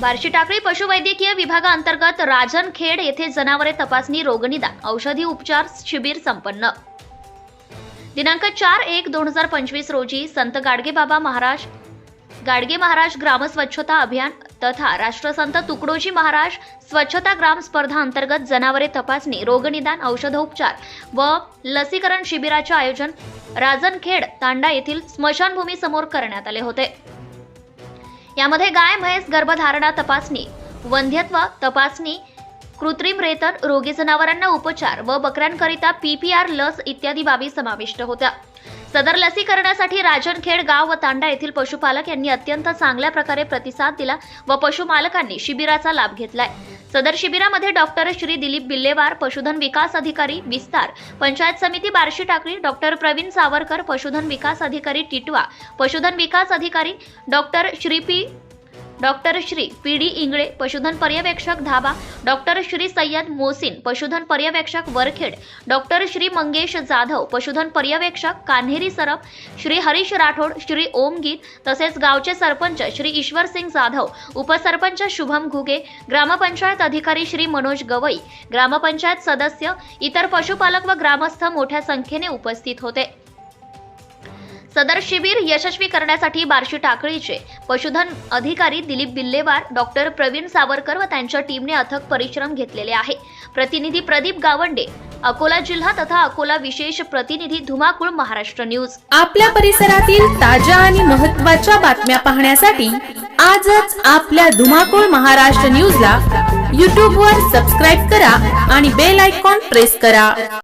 बार्शी टाकळी पशुवैद्यकीय विभागाअंतर्गत राजनखेड येथे जनावरे तपासणी रोगनिदान औषधी उपचार शिबिर संपन्न. दिनांक चार एक दोन हजार पंचवीस रोजी संत गाडगेबाबा महाराज गाडगे महाराज ग्राम स्वच्छता अभियान तथा राष्ट्रसंत तुकडोजी महाराज स्वच्छता ग्राम स्पर्धा अंतर्गत जनावरे तपासणी रोगनिदान औषधोपचार व लसीकरण शिबिराचे आयोजन राजनखेड तांडा येथील स्मशानभूमी समोर करण्यात आले होते. यामध्ये गाय म्हैस गर्भधारणा तपासणी वंध्यत्व तपासणी कृत्रिम रेतन रोगी जनावरांना उपचार व बकऱ्यांकरिता पीपीआर लस इत्यादी बाबी समाविष्ट होत्या. सदर लसीकरणासाठी राजनखेड गाव व तांडा येथील पशुपालक यांनी अत्यंत चांगल्या प्रकारे प्रतिसाद दिला व पशुमालकांनी शिबिराचा लाभ घेतलाय. सदर शिबिरामध्ये डॉक्टर श्री दिलीप बिल्लेवार पशुधन विकास अधिकारी विस्तार पंचायत समिती बार्शी टाकळी डॉक्टर प्रवीण सावरकर पशुधन विकास अधिकारी टिटवा पशुधन विकास अधिकारी doctor Shri P doctor Shri P D Ingle पशुधन पर्यवेक्षक धाबा डॉक्टर श्री सय्यद मोसिन पशुधन पर्यवेक्षक वरखेड डॉक्टर श्री मंगेश जाधव पशुधन पर्यवेक्षक कान्हेरी सरप श्री हरीश राठोड श्री ओम गीत तसेच गावचे सरपंच श्री ईश्वर सिंग जाधव उपसरपंच शुभम घुगे ग्रामपंचायत अधिकारी श्री मनोज गवई ग्रामपंचायत सदस्य इतर पशुपालक व ग्रामस्थ मोठ्या संख्येने उपस्थित होते. सदर शिबिर यशस्वी करण्यासाठी बार्शी टाकळीचे पशुधन अधिकारी दिलीप बिल्लेवार डॉक्टर प्रवीण सावरकर व त्यांच्या टीमने अथक परिश्रम घेतलेले आहे. प्रतिनिधी प्रदीप गावंडे अकोला जिल्हा तथा अकोला विशेष प्रतिनिधी धुमाकूळ महाराष्ट्र न्यूज. आपल्या परिसरातील ताज्या आणि महत्त्वाच्या बातम्या पाहण्यासाठी आजच आपल्या धुमाकूळ महाराष्ट्र न्यूजला यूट्यूबवर सबस्क्राईब करा आणि बेल आयकॉन प्रेस करा.